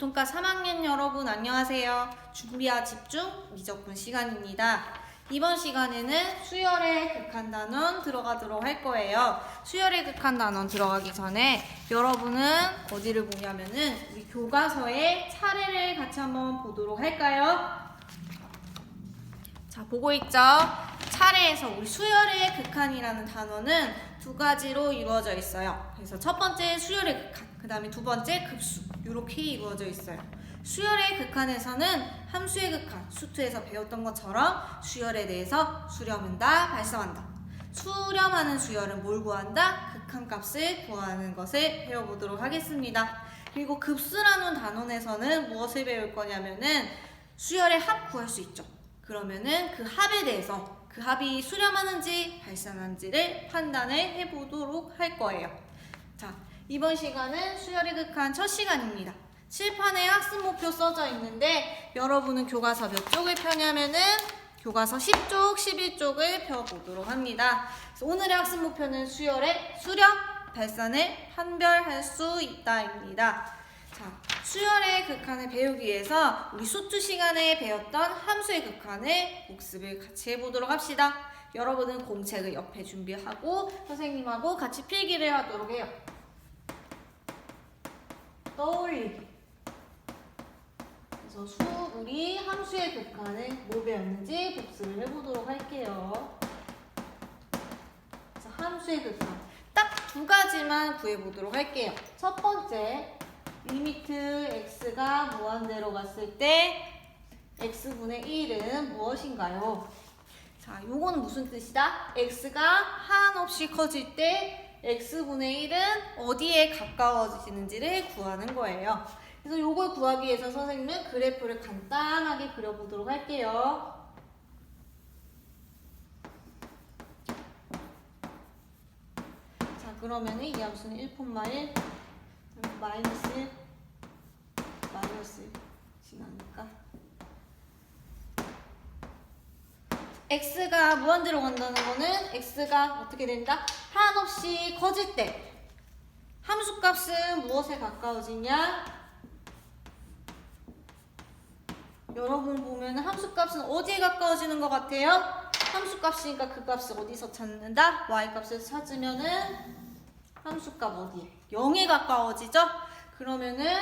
보통과 3학년 여러분 안녕하세요. 준비와 집중 미적분 시간입니다. 이번 시간에는 수열의 극한 단원 들어가도록 할 거예요. 수열의 극한 단원 들어가기 전에 여러분은 어디를 보냐면은 우리 교과서의 차례를 같이 한번 보도록 할까요? 자, 보고 있죠? 차례에서 우리 수열의 극한이라는 단어는 두 가지로 이루어져 있어요. 그래서 첫 번째 수열의 극한, 그 다음에 두 번째 급수. 이렇게 이루어져 있어요. 수열의 극한에서는 함수의 극한, 수투에서 배웠던 것처럼 수열에 대해서 수렴한다, 발성한다. 수렴하는 수열은 뭘 구한다? 극한값을 구하는 것을 배워보도록 하겠습니다. 그리고 급수라는 단원에서는 무엇을 배울 거냐면은 수열의 합 구할 수 있죠. 그러면은 그 합에 대해서 그 합이 수렴하는지 발산하는지를 판단을 해보도록 할 거예요. 자, 이번 시간은 수열의 극한 첫 시간입니다. 칠판에 학습 목표 써져 있는데 여러분은 교과서 몇 쪽을 펴냐면은 교과서 10쪽, 11쪽을 펴보도록 합니다. 오늘의 학습 목표는 수열의 수렴, 발산을 판별할 수 있다입니다. 자, 수열의 극한을 배우기 위해서 우리 수투 시간에 배웠던 함수의 극한을 복습을 같이 해보도록 합시다. 여러분은 공책을 옆에 준비하고 선생님하고 같이 필기를 하도록 해요. 떠올리기. 그래서 수, 우리 함수의 극한을 뭐 배웠는지 복습을 해보도록 할게요. 자, 함수의 극한. 딱 두 가지만 구해보도록 할게요. 첫 번째, 리미트 x가 무한대로 갔을 때 x분의 1은 무엇인가요? 자, 요거는 무슨 뜻이다? x가 한없이 커질 때 x분의 1은 어디에 가까워지는지를 구하는 거예요. 그래서 요걸 구하기 위해서 선생님은 그래프를 간단하게 그려보도록 할게요. 자, 그러면은 이 함수는 1,1 마이너스 1 마이너스 1 지나니까 x가 무한대로 간다는 거는 x가 어떻게 된다? 한없이 커질 때 함수값은 무엇에 가까워지냐? 여러분 보면 함수값은 어디에 가까워지는 것 같아요? 함수값이니까 그 값을 어디서 찾는다? y값에서 찾으면은 함수값 어디에? 0에 가까워지죠? 그러면은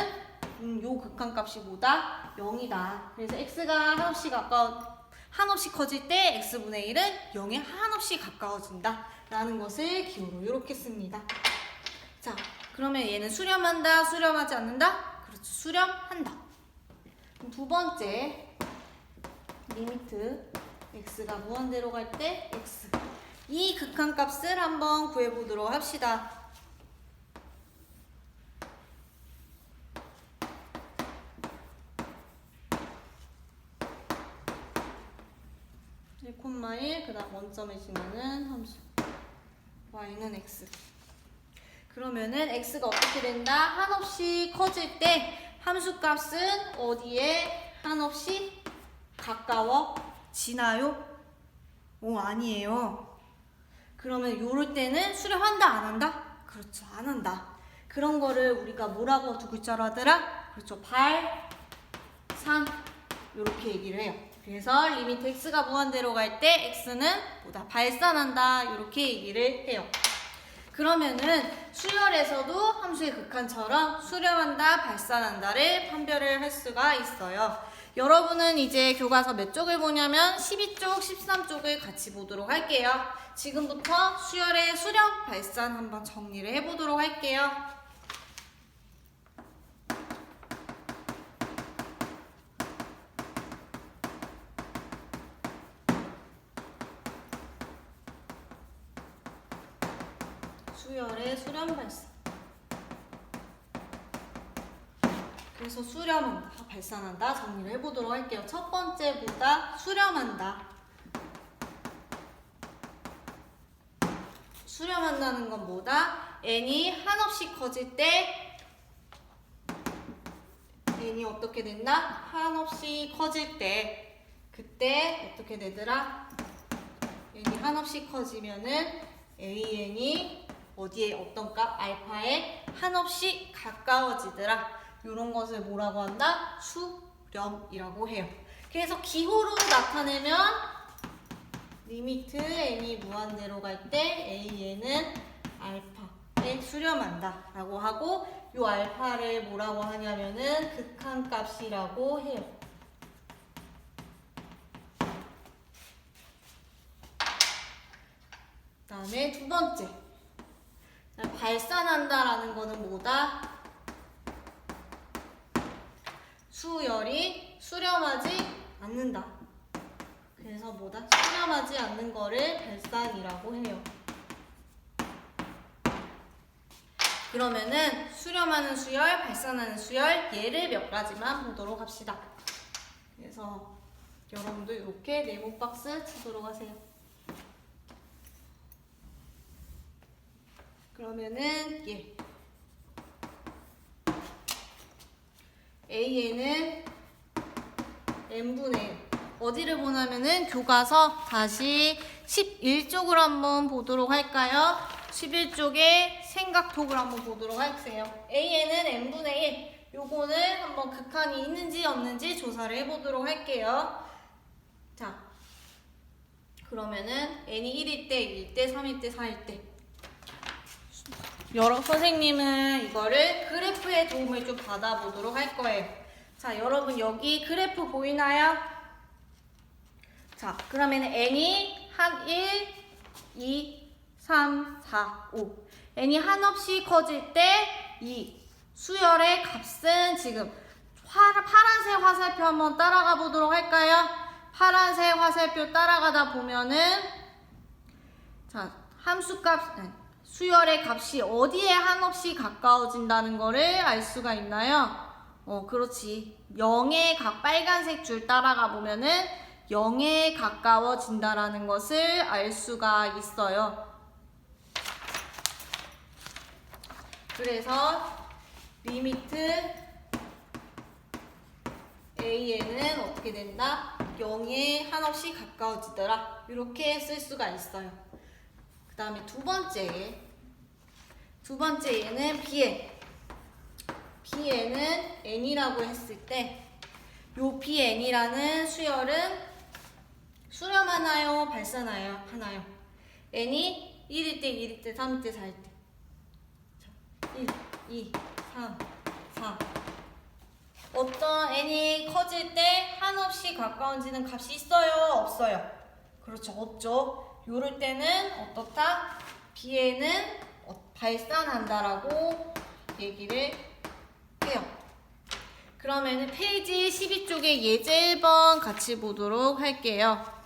음, 요 극한값이 뭐다? 0이다. 그래서 x가 한없이 가까워 한없이 커질 때 x분의 1은 0에 한없이 가까워진다. 라는 것을 기호로 이렇게 씁니다. 자, 그러면 얘는 수렴한다, 수렴하지 않는다? 그렇죠. 수렴한다. 두 번째 리미트 x가 무한대로 갈 때 x 이 극한값을 한번 구해보도록 합시다. 1,1 그 다음 원점에 지나는 함수 y는 x 그러면은 x가 어떻게 된다? 한없이 커질 때 함수값은 어디에 한없이 가까워지나요? 오 아니에요 그러면 요럴 때는 수렴한다 안 한다? 그렇죠 안 한다 그런 거를 우리가 뭐라고 두 글자로 하더라? 그렇죠 발산 이렇게 얘기를 해요 그래서 리미트 x가 무한대로 갈 때 x는 보다 발산한다 이렇게 얘기를 해요. 그러면은 수열에서도 함수의 극한처럼 수렴한다, 발산한다를 판별을 할 수가 있어요. 여러분은 이제 교과서 몇 쪽을 보냐면 12쪽, 13쪽을 같이 보도록 할게요. 지금부터 수열의 수렴, 발산 한번 정리를 해보도록 할게요. 수열의 수렴 발산. 그래서 수렴한다, 발산한다 정리를 해보도록 할게요. 첫 번째보다 수렴한다. 수렴한다는 건 뭐다? n이 한없이 커질 때 n이 어떻게 된다? 한없이 커질 때 그때 어떻게 되더라? n이 한없이 커지면은 an이 어디에 어떤 값 알파에 한없이 가까워지더라. 이런 것을 뭐라고 한다? 수렴이라고 해요. 그래서 기호로 나타내면 리미트 n이 무한대로 갈 때 a에는 알파에 수렴한다 라고 하고 이 알파를 뭐라고 하냐면은 극한값이라고 해요. 그다음에 두 번째 자, 발산한다라는 거는 뭐다? 수열이 수렴하지 않는다. 그래서 뭐다? 수렴하지 않는 거를 발산이라고 해요. 그러면은 수렴하는 수열, 발산하는 수열 예를 몇 가지만 보도록 합시다. 그래서 여러분도 이렇게 네모 박스 치도록 하세요. 그러면은 예. A에는 n분의 1. 어디를 보냐면은 교과서 다시 11쪽을 한번 보도록 할까요? 11쪽에 생각톡을 한번 보도록 할게요. A에는 n분의 1. 요거는 한번 극한이 있는지 없는지 조사를 해보도록 할게요. 자, 그러면은 n이 1일 때, 2일 때, 3일 때, 4일 때. 여러 선생님은 이거를 그래프의 도움을 좀 받아보도록 할 거예요. 자, 여러분 여기 그래프 보이나요? 자, 그러면 n이 한 1, 2, 3, 4, 5. n이 한없이 커질 때이 수열의 값은 지금 파, 파란색 화살표 한번 따라가 보도록 할까요? 파란색 화살표 따라가다 보면은 자, 함수값 아니, 수열의 값이 어디에 한없이 가까워진다는 거를 알 수가 있나요? 어, 그렇지. 0의 각 빨간색 줄 따라가 보면은 0에 가까워진다라는 것을 알 수가 있어요. 그래서 리미트 a에는 어떻게 된다? 0에 한없이 가까워지더라. 이렇게 쓸 수가 있어요. 그 다음에 두 번째 두 번째 얘는 bn bn은 n이라고 했을 때 요 bn이라는 수열은 수렴하나요? 발산하나요? 하나요? n이 1일 때, 2일 때, 3일 때, 4일 때 자, 1, 2, 3, 4 어떤 n이 커질 때 한없이 가까워지는 값이 있어요? 없어요? 그렇죠. 없죠. 요럴 때는 어떻다? bn은 어, 발산한다라고 얘기를 해요. 그러면은 페이지 12쪽에 예제 1번 같이 보도록 할게요.